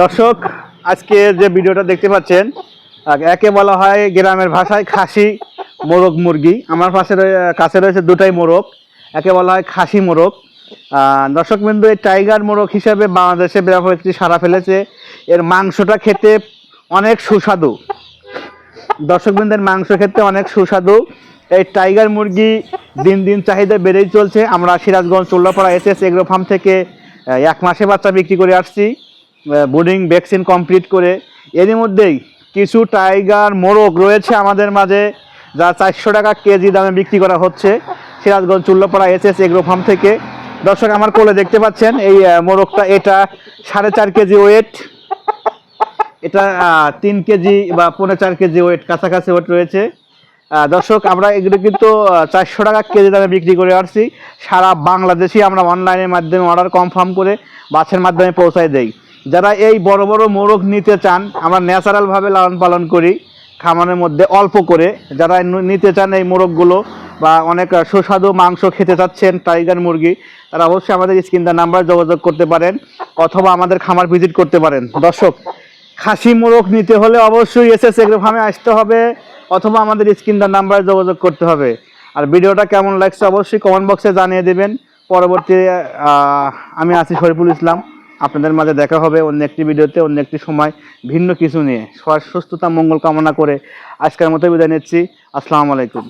দর্শক আজকে যে ভিডিওটা দেখতে পাচ্ছেন একে বলা হয় গ্রামের ভাষায় খাসি মোরগ মুরগি। আমার পাশে কাছে রয়েছে দুটাই মোরগ। একে বলা হয় খাসি মোরগ। আহ, দর্শক বিন্দু এই টাইগার মোরগ হিসাবে বাংলাদেশে ব্যাপক একটি সারা ফেলেছে। এর মাংসটা খেতে অনেক সুস্বাদু। দর্শকবৃন্দের মাংস খেতে অনেক সুস্বাদু। এই টাইগার মুরগি দিন দিন চাহিদা বেড়েই চলছে। আমরা Sirajganj Chollapara S S agro farm থেকে এক মাসে বাচ্চা বিক্রি করে আসছি। বোর্ডিং ভ্যাকসিন কমপ্লিট করে। এরই মধ্যেই কিছু টাইগার মোরগ রয়েছে আমাদের মাঝে, যা চারশো টাকা কেজি দামে বিক্রি করা হচ্ছে। Sirajganj Chullapara S S agro farm থেকে। দর্শক, আমার কোলে দেখতে পাচ্ছেন, এই মোরগটা এটা সাড়ে চার কেজি ওয়েট। এটা তিন কেজি বা পৌনে চার কেজি ওয়েট, কাছাকাছি ওয়েট রয়েছে। দর্শক, আমরা এগুলো কিন্তু চারশো টাকা কেজি দামে বিক্রি করে আসছি। সারা বাংলাদেশে আমরা অনলাইনের মাধ্যমে অর্ডার কনফার্ম করে বাসের মাধ্যমে পৌঁছায় দেই। যারা এই বড় বড় মোরগ নিতে চান, আমরা ন্যাচারালভাবে লালন পালন করি, খামারের মধ্যে অল্প করে। যারা নিতে চান এই মোরগগুলো বা অনেক সুস্বাদু মাংস খেতে চাচ্ছেন টাইগার মুরগি, তারা অবশ্যই আমাদের স্ক্রিন নাম্বার যোগাযোগ করতে পারেন অথবা আমাদের খামার ভিজিট করতে পারেন। দর্শক, খাসি মোরগ নিতে হলে অবশ্যই এস এগ্রো ফার্মে আসতে হবে অথবা আমাদের স্ক্রিন নাম্বারে যোগাযোগ করতে হবে। আর ভিডিওটা কেমন লাগছে অবশ্যই কমেন্ট বক্সে জানিয়ে দেবেন। পরবর্তী আমি আছি শরীফুল ইসলাম। আপনাদের মাঝে দেখা হবে অন্য একটি ভিডিওতে, অন্য একটি সময় ভিন্ন কিছু নিয়ে। সবার সুস্থতা, মঙ্গল কামনা করে আজকের মতো বিদায় নিচ্ছি। আসসালামু আলাইকুম।